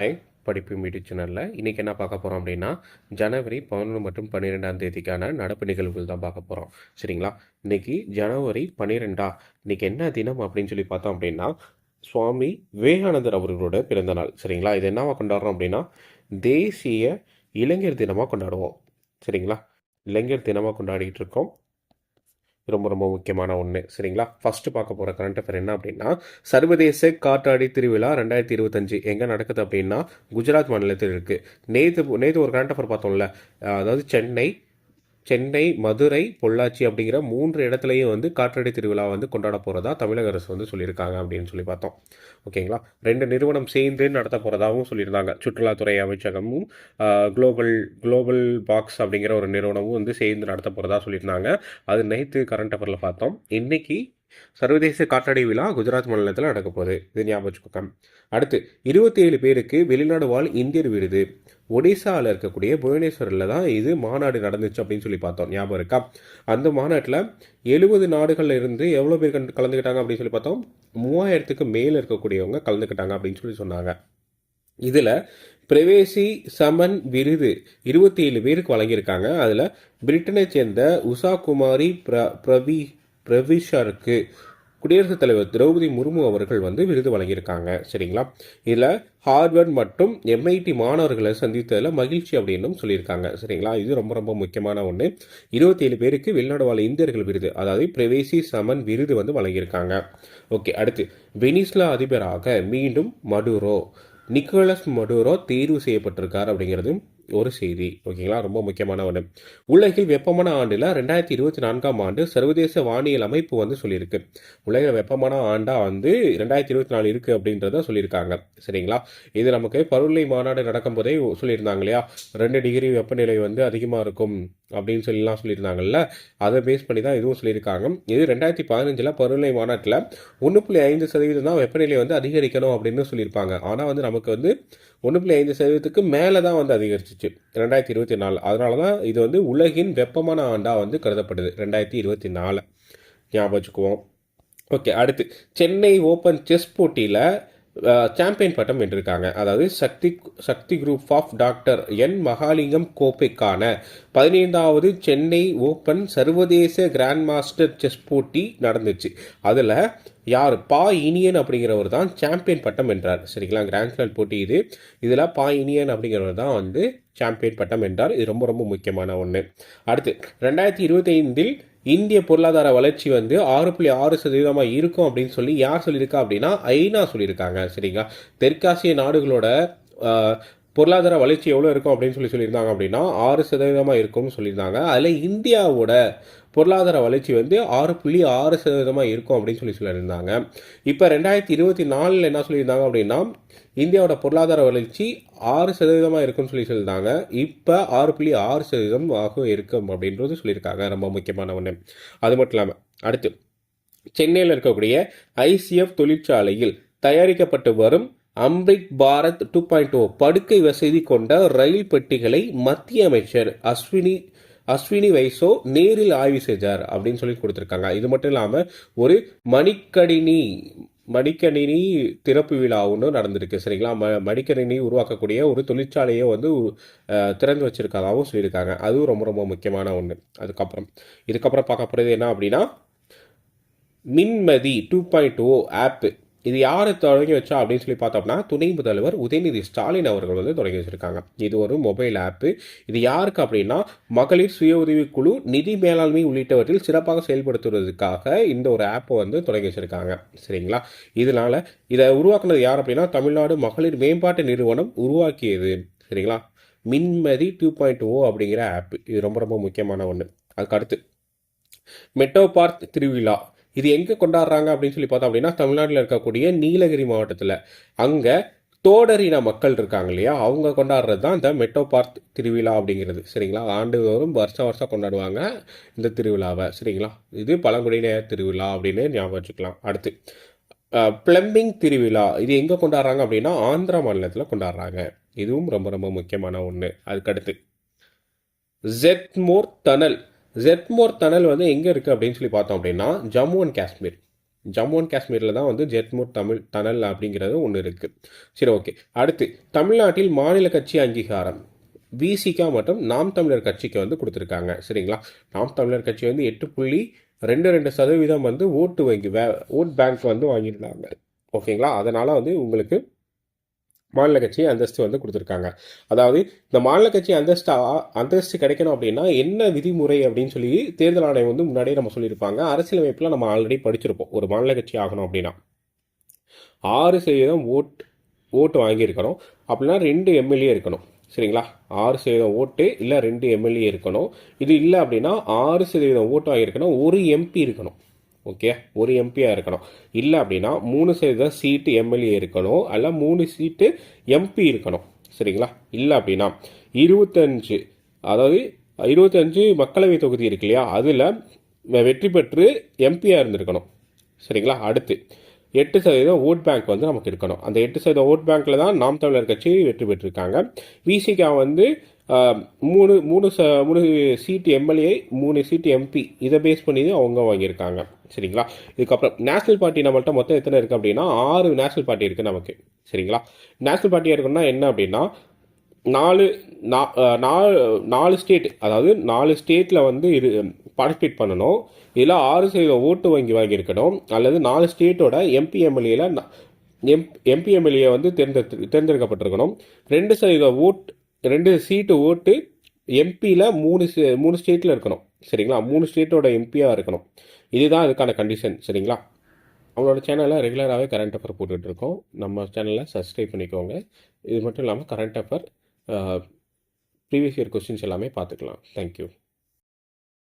Hi படிப்பு மீடிய சேனலில் இன்றைக்கி என்ன பார்க்க போகிறோம் அப்படின்னா ஜனவரி பதினொன்று மற்றும் பன்னிரெண்டாம் தேதிக்கான நடப்பு நிகழ்வுகள் தான் பார்க்க போகிறோம் சரிங்களா? இன்றைக்கி ஜனவரி பன்னிரெண்டா? இன்றைக்கி என்ன தினம் அப்படின்னு சொல்லி பார்த்தோம் அப்படின்னா சுவாமி விவேகானந்தர் அவர்களோட பிறந்த நாள். சரிங்களா? இது என்னவா கொண்டாடுறோம் அப்படின்னா தேசிய இளைஞர் தினமாக கொண்டாடுவோம். சரிங்களா? இளைஞர் தினமாக கொண்டாடிட்டு இருக்கோம். ரொம்ப ரொம்ப முக்கியமான ஒன்று சரிங்களா? ஃபஸ்ட்டு பார்க்க போகிற கரண்ட் அஃபேர் என்ன அப்படின்னா சர்வதேச காற்றாடி திருவிழா ரெண்டாயிரத்தி இருபத்தஞ்சு எங்கே நடக்குது அப்படின்னா குஜராத் மாநிலத்தில் இருக்குது நேற்று நேற்று ஒரு கரண்ட் அஃபேர் பார்த்தோம்ல அதாவது சென்னை சென்னை மதுரை பொள்ளாச்சி அப்படிங்கிற மூன்று இடத்துலையும் வந்து காற்றடை திருவிழா வந்து கொண்டாட போகிறதா தமிழக அரசு வந்து சொல்லியிருக்காங்க அப்படின்னு சொல்லி பார்த்தோம். ஓகேங்களா? ரெண்டு நிறுவனம் சேர்ந்து நடத்த போகிறதாகவும் சொல்லியிருந்தாங்க. சுற்றுலாத்துறை அமைச்சகமும் குளோபல் குளோபல் பாக்ஸ் அப்படிங்கிற ஒரு நிறுவனமும் வந்து சேர்ந்து நடத்த போகிறதா சொல்லியிருந்தாங்க. அது நேற்று கரண்ட் அஃபரில் பார்த்தோம். இன்னைக்கு சர்வதேச காற்றடை விழா குஜராத் மாநிலத்தில் நடக்க போகுது. இது ஞாபகம் அடுத்து இருபத்தி ஏழு பேருக்கு வெளிநாடு வாழ் இந்தியர் விருது. ஒடிசாவில் இருக்கக்கூடிய புவனேஸ்வரில் தான் இது மாநாடு நடந்துச்சு அப்படின்னு சொல்லி பார்த்தோம். ஞாபகம் இருக்கா? அந்த மாநாட்டில் எழுபது நாடுகளில் இருந்து எவ்வளோ பேர் கலந்துக்கிட்டாங்க அப்படின்னு சொல்லி பார்த்தோம். மூவாயிரத்துக்கு மேலே இருக்கக்கூடியவங்க கலந்துக்கிட்டாங்க அப்படின்னு சொல்லி சொன்னாங்க. இதில் பிரவேசி சமன் விருது இருபத்தி ஏழு பேருக்கு வழங்கியிருக்காங்க. அதில் பிரிட்டனை சேர்ந்த உஷா குமாரி பிர பிரவி பிரவிஷருக்கு குடியரசுத் தலைவர் திரௌபதி முர்மு அவர்கள் வந்து விருது வழங்கியிருக்காங்க. சரிங்களா? இதில் ஹார்வர்ட் மற்றும் எம்ஐடி மாணவர்களை சந்தித்ததில் மகிழ்ச்சி அப்படின்னும் சொல்லியிருக்காங்க. சரிங்களா? இது ரொம்ப ரொம்ப முக்கியமான ஒன்று இருபத்தி ஏழு பேருக்கு வெளிநாடு வாழ் இந்தியர்கள் விருது அதாவது பிரவேசி சமன் விருது வந்து வழங்கியிருக்காங்க. ஓகே அடுத்து. வெனிஸ்லா அதிபராக மீண்டும் மடுரோ நிக்கோலஸ் மடுரோ தேர்வு செய்யப்பட்டிருக்கார் அப்படிங்கிறது ஒரு செய்தி ஓகேங்களா? ரொம்ப முக்கியமான ஒன்று உலகில் வெப்பமான ஆண்டில் ரெண்டாயிரத்தி இருபத்தி நான்காம் ஆண்டு சர்வதேச வானியல் அமைப்பு வந்து சொல்லியிருக்கு. உலகில் வெப்பமான ஆண்டாக வந்து ரெண்டாயிரத்தி இருபத்தி நாலு இருக்குது அப்படின்றத சொல்லியிருக்காங்க. சரிங்களா? இது நமக்கு பருவநிலை மாநாடு நடக்கும்போதே சொல்லியிருந்தாங்க இல்லையா? ரெண்டு டிகிரி வெப்பநிலை வந்து அதிகமாக இருக்கும். அப்படின்னு சொல்லிலாம் சொல்லியிருந்தாங்கல்ல. அதை பேஸ் பண்ணி தான் இதுவும் சொல்லியிருக்காங்க. இது ரெண்டாயிரத்தி பதினஞ்சில் பருவநிலை மாநாட்டில் ஒன்று புள்ளி ஐந்து சதவீதம் தான் வெப்பநிலை வந்து அதிகரிக்கணும் அப்படின்னு சொல்லியிருப்பாங்க. ஆனால் வந்து நமக்கு வந்து ஒன்று புள்ளி ஐந்து சதவீதத்துக்கு மேலே தான் வந்து அதிகரிச்சிச்சு. ரெண்டாயிரத்தி இருபத்தி நாலு. அதனால தான் இது வந்து உலகின் வெப்பமான ஆண்டாக வந்து கருதப்படுது ரெண்டாயிரத்தி இருபத்தி நாலு. ஞாபகம் வச்சுக்குவோம். ஓகே அடுத்து சென்னை ஓப்பன் செஸ் போட்டியில் சாம்பியன் பட்டம் வென்றிருக்காங்க. அதாவது Sakthi Sakthi group of doctor N Mahalingam கோப்பைக்கான பதினைந்தாவது சென்னை ஓப்பன் சர்வதேச கிராண்ட் மாஸ்டர் செஸ் போட்டி நடந்துச்சு. அதில் யார்? பா இனியன் அப்படிங்கிறவர் தான் சாம்பியன் பட்டம் வென்றார். சரிங்களா? கிராண்ட் ஸ்லாம் போட்டி இது. இதில் பா இனியன் அப்படிங்கிறவர் தான் வந்து சாம்பியன் பட்டம் வென்றார். இது ரொம்ப ரொம்ப முக்கியமான ஒன்று அடுத்து ரெண்டாயிரத்தி இருபத்தைந்தில் இந்திய பொருளாதார வளர்ச்சி வந்து ஆறு புள்ளி ஆறு சதவீதமாக இருக்கும் அப்படின்னு சொல்லி யார் சொல்லியிருக்கா அப்படின்னா ஐநா சொல்லியிருக்காங்க. சரிங்களா? தெற்காசிய நாடுகளோட பொருளாதார வளர்ச்சி எவ்வளோ இருக்கும் அப்படின்னு சொல்லி சொல்லியிருந்தாங்க அப்படின்னா ஆறு சதவீதமாக இருக்கும்னு சொல்லியிருந்தாங்க. அதில் இந்தியாவோட பொருளாதார வளர்ச்சி வந்து ஆறு புள்ளி ஆறு சதவீதமாக இருக்கும் அப்படின்னு சொல்லி சொல்லியிருந்தாங்க. இப்போ ரெண்டாயிரத்தி இருபத்தி நாலில் என்ன சொல்லியிருந்தாங்க அப்படின்னா இந்தியாவோட பொருளாதார வளர்ச்சி ஆறு சதவீதமாக இருக்கும்னு சொல்லி சொல்லியிருந்தாங்க. இப்போ ஆறு புள்ளி ஆறு சதவீதம் ஆக இருக்கும் அப்படின்றது சொல்லியிருக்காங்க ரொம்ப முக்கியமான ஒன்று அது மட்டும் இல்லாமல் அடுத்து சென்னையில் இருக்கக்கூடிய ஐசிஎஃப் தொழிற்சாலையில் தயாரிக்கப்பட்டு வரும் Amrit Bharat two point O படுக்கை வசதி கொண்ட ரயில் பெட்டிகளை மத்திய அமைச்சர் அஸ்வினி அஸ்வினி வைசோ நேரில் ஆய்வு செய்தார் அப்படின்னு சொல்லி கொடுத்துருக்காங்க. இது மட்டும் இல்லாமல் ஒரு மணிக்கணினி மடிக்கணினி திறப்பு விழா ஒன்று நடந்திருக்கு. சரிங்களா? ம மடிக்கணினி உருவாக்கக்கூடிய ஒரு தொழிற்சாலையை வந்து திறந்து வச்சிருக்கதாகவும் சொல்லியிருக்காங்க. அதுவும் ரொம்ப ரொம்ப முக்கியமான ஒன்று அதுக்கப்புறம் இதுக்கப்புறம் பார்க்க போகிறது என்ன அப்படின்னா மின்மதி டூ பாயிண்ட் ஓ ஆப்பு. இது யாரை தொடங்கி வச்சா அப்படின்னு சொல்லி பார்த்தோம்னா துணை முதல்வர் உதயநிதி ஸ்டாலின் அவர்கள் வந்து தொடங்கி வச்சிருக்காங்க. இது ஒரு மொபைல் ஆப்பு இது யாருக்கு அப்படின்னா மகளிர் சுய உதவிக்குழு நிதி மேலாண்மை உள்ளிட்டவற்றில் சிறப்பாக செயல்படுத்துவதற்காக இந்த ஒரு ஆப்பை வந்து தொடங்கி வச்சிருக்காங்க. சரிங்களா? இதனால இதை உருவாக்குனது யார் அப்படின்னா தமிழ்நாடு மகளிர் மேம்பாட்டு நிறுவனம் உருவாக்கியது. சரிங்களா? மின்மதி டூ பாயிண்ட் ஓ அப்படிங்கிற ஆப் இது ரொம்ப ரொம்ப முக்கியமான ஒன்று அதுக்கு அடுத்து மெட்டோ பார்க் திருவிழா. இது எங்கே கொண்டாடுறாங்க அப்படின்னு சொல்லி பார்த்தோம் அப்படின்னா தமிழ்நாட்டில் இருக்கக்கூடிய நீலகிரி மாவட்டத்தில். அங்கே தோடரின மக்கள் இருக்காங்க இல்லையா? அவங்க கொண்டாடுறது தான் இந்த மெட்டோபார்க் திருவிழா அப்படிங்கிறது. சரிங்களா? ஆண்டுதோறும் வருஷம் வருஷம் கொண்டாடுவாங்க இந்த திருவிழாவை. சரிங்களா? இது பழங்குடியினர் திருவிழா அப்படின்னு ஞாபகம் வச்சுக்கலாம். அடுத்து பிளம்பிங் திருவிழா. இது எங்கே கொண்டாடுறாங்க அப்படின்னா ஆந்திரா மாநிலத்தில் கொண்டாடுறாங்க. இதுவும் ரொம்ப ரொம்ப முக்கியமான ஒன்று அதுக்கடுத்து ஜெட்மோர் தனல் ஜெட்மோர் தனல் வந்து எங்கே இருக்குது அப்படின்னு சொல்லி பார்த்தோம் அப்படின்னா ஜம்மு அண்ட் காஷ்மீர் ஜம்மு அண்ட் காஷ்மீரில் தான் வந்து ஜெட்மூர் தமிழ் தனல் அப்படிங்கிறது ஒன்று இருக்குது சரி ஓகே அடுத்து தமிழ்நாட்டில் மாநில கட்சி அங்கீகாரம். விசிகா மற்றும் நாம் தமிழர் கட்சிக்கு வந்து கொடுத்துருக்காங்க. சரிங்களா? நாம் தமிழர் கட்சி வந்து எட்டு புள்ளி ரெண்டு ரெண்டு சதவீதம் வந்து ஓட்டு வங்கி வே ஓட் பேங்க் வந்து வாங்கியிருந்தாங்க. ஓகேங்களா? அதனால் வந்து உங்களுக்கு மாநில கட்சி அந்தஸ்து வந்து கொடுத்துருக்காங்க. அதாவது இந்த மாநில கட்சி அந்தஸ்து அந்தஸ்து கிடைக்கணும் அப்படின்னா என்ன விதிமுறை அப்படின்னு சொல்லி தேர்தல் ஆணையம் வந்து முன்னாடியே நம்ம சொல்லியிருப்பாங்க. அரசியலமைப்பில் நம்ம ஆல்ரெடி படிச்சிருப்போம். ஒரு மாநில கட்சி ஆகணும் அப்படின்னா. ஆறு சதவீதம் ஓட் ஓட்டு வாங்கியிருக்கணும். அப்படின்னா ரெண்டு எம்எல்ஏ இருக்கணும். சரிங்களா? ஆறு சதவீதம் ஓட்டு இல்லை ரெண்டு எம்எல்ஏ இருக்கணும். இது இல்லை அப்படின்னா ஆறு சதவீதம் ஓட்டு வாங்கியிருக்கணும். ஒரு எம்பி இருக்கணும். ஓகே ஒரு எம்பியாக இருக்கணும். இல்லை அப்படின்னா மூணு சதவீதம் சீட்டு எம்எல்ஏ இருக்கணும். அல்ல மூணு சீட்டு எம்பி இருக்கணும். சரிங்களா? இல்லை அப்படின்னா இருபத்தஞ்சு அதாவது இருபத்தஞ்சு மக்களவை தொகுதி இருக்கு இல்லையா? அதில் வெற்றி பெற்று எம்பியாக இருந்திருக்கணும். சரிங்களா? அடுத்து எட்டு சதவீதம் ஓட் பேங்க் வந்து நமக்கு இருக்கணும். அந்த எட்டு சதவீதம் ஓட் பேங்க்கில் தான் நாம் தமிழர் கட்சி வெற்றி பெற்றிருக்காங்க. விசிகா வந்து மூணு மூணு ச மூணு சீட்டு எம்எல்ஏ மூணு சீட்டு எம்பி இதை பேஸ் பண்ணி தான் அவங்க வாங்கியிருக்காங்க. சரிங்களா? இதுக்கப்புறம் நேஷனல் பார்ட்டி நம்மள்ட்ட மொத்தம் எத்தனை இருக்குது அப்படின்னா ஆறு நேஷனல் பார்ட்டி இருக்குது நமக்கு. சரிங்களா? நேஷனல் பார்ட்டியாக இருக்குன்னா என்ன அப்படின்னா நாலு நா- நாலு நாலு ஸ்டேட் அதாவது நாலு ஸ்டேட்டில் வந்து இரு பார்ட்டிசிபேட் பண்ணணும். இதில் ஆறு சதவீதம் ஓட்டு வங்கி வாங்கியிருக்கணும். அல்லது நாலு ஸ்டேட்டோட எம்பி எம்எல்ஏல எம் எம்பி எம்எல்ஏ வந்து தேர்ந்தெடுத்து தேர்ந்தெடுக்கப்பட்டிருக்கணும். ரெண்டு சதவீதம் ஓட் ரெண்டு சீட்டு ஓட்டு எம்பியில் மூணு மூணு ஸ்டேட்டில் இருக்கணும். சரிங்களா? மூணு ஸ்டேட்டோட எம்பியாக இருக்கணும். இதுதான் அதுக்கான கண்டிஷன் சரிங்களா? அவங்களோட சேனலில் ரெகுலராகவே கரண்ட் அஃபர் போட்டுட்டு இருக்கோம். நம்ம சேனலில் சப்ஸ்கிரைப் பண்ணிக்கோங்க. இது மட்டும் இல்லாமல் current affair previous year questions எல்லாமே பார்த்துக்கலாம். Thank you